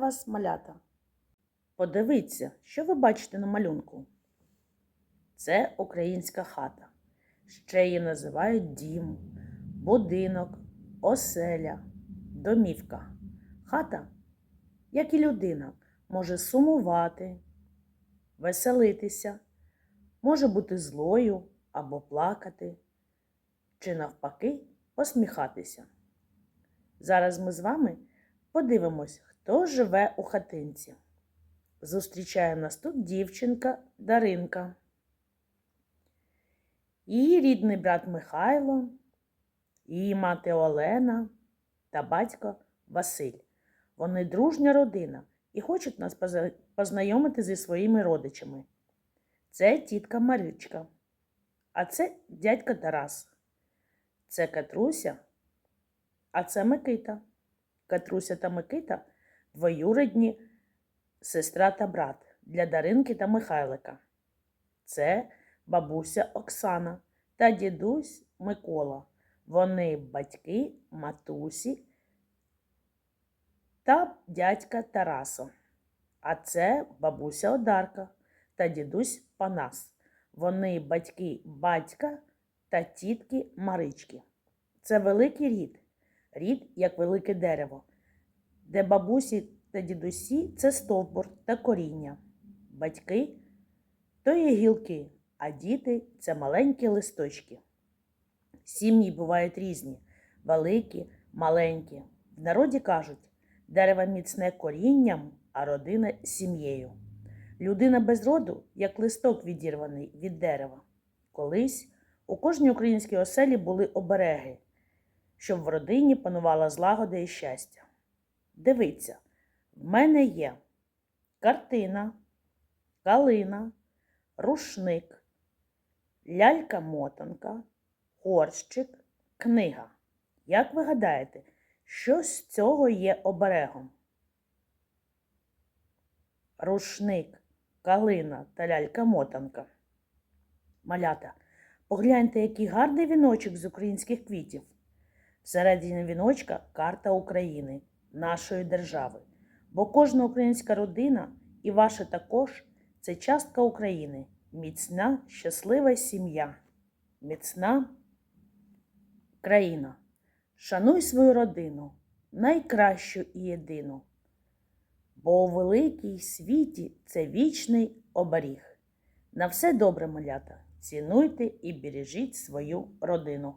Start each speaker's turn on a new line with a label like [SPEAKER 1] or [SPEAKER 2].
[SPEAKER 1] вас малята. Подивіться, що ви бачите на малюнку. Це українська хата. Ще її називають дім, будинок, оселя, домівка. Хата, як і людина, може сумувати, веселитися, може бути злою або плакати, чи навпаки посміхатися. Зараз ми з вами подивимось, хто живе у хатинці. Зустрічає нас тут дівчинка Даринка. Її рідний брат Михайло, її мати Олена та батько Василь. Вони дружня родина і хочуть нас познайомити зі своїми родичами. Це тітка Марічка, а це дядька Тарас. Це Катруся, а це Микита. Катруся та Микита двоюрідні сестра та брат для Даринки та Михайлика. Це бабуся Оксана та дідусь Микола. Вони батьки матусі та дядька Тараса. А це бабуся Одарка та дідусь Панас. Вони батьки батька та тітки Марички. Це великий рід, рід як велике дерево, де бабусі та дідусі це стовбур та коріння. Батьки то є гілки, а діти це маленькі листочки. Сім'ї бувають різні, великі, маленькі. В народі кажуть, дерево міцне корінням, а родина сім'єю. Людина без роду, як листок відірваний від дерева. Колись у кожній українській оселі були обереги, щоб в родині панувала злагода і щастя. Дивіться, в мене є картина, калина, рушник, лялька-мотанка, горщик, книга. Як ви гадаєте, що з цього є оберегом? Рушник, калина та лялька-мотанка. Малята, погляньте, який гарний віночок з українських квітів. Всередині віночка карта України, нашої держави. Бо кожна українська родина і ваша також це частка України, міцна, щаслива сім'я, міцна країна. Шануй свою родину, найкращу і єдину. Бо у великій світі це вічний оберіг. На все добре, малята, цінуйте і бережіть свою родину.